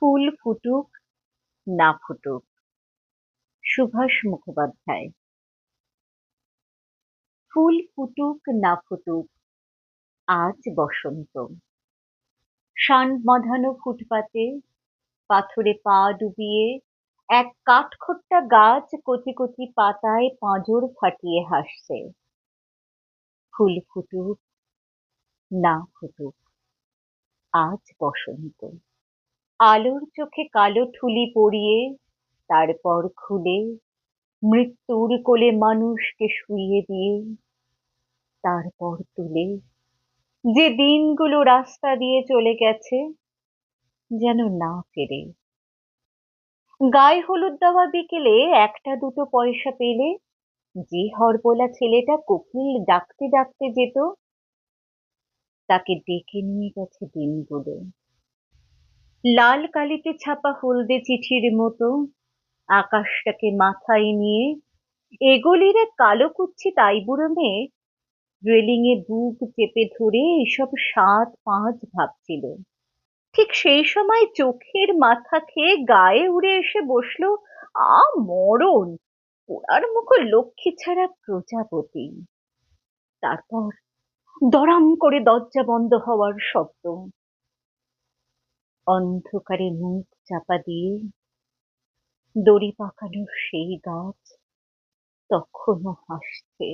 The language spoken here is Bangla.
ফুল ফুটুক, না ফুটুক। সুভাষ মুখোপাধ্যায়। ফুল ফুটুক, না ফুটুক, আজ বসন্ত। শান বাঁধানো ফুটপাতে পাথরে পা ডুবিয়ে এক কাঠখোট্টা গাছ কচি কচি পাতায় পাঁজর ফাটিয়ে হাসছে। ফুল ফুটুক, না ফুটুক, আজ বসন্ত। আলোর চোখে কালো ঠুলি পরিয়ে, তারপর খুলে, মৃত্যুর কোলে মানুষকে শুইয়ে দিয়ে, তারপর তুলে। যে দিনগুলো রাস্তা দিয়ে চলে গেছে, যেন না ফেরে। গায়ে হলুদ দেওয়া বিকেলে একটা দুটো পয়সা পেলে, যে হরবোলা ছেলেটা কোকিল ডাকতে ডাকতে যেত, তাকে ডেকে নিয়ে গেছে দিনগুলো। লাল কালিতে ছাপা হলদে চিঠির মতো, আকাশটাকে মাথায় নিয়ে এগোলির কালো কুচ্ছিত আইবুড়ো মেয়ে রেলিং এ বুক চেপে ধরে এসব সাত পাঁচ ভাবছিল। ঠিক সেই সময় চোখের মাথা খেয়ে গায়ে উড়ে এসে বসল, আ, মরণ! পোড়ার মুখো লক্ষ্মী ছাড়া প্রজাপতি! তারপর দড়াম করে দরজা বন্ধ হওয়ার শব্দ। অন্ধকারে মুখ চাপা দিয়ে দড়ি পাকানো সেই গাছ তখনো হাসছে।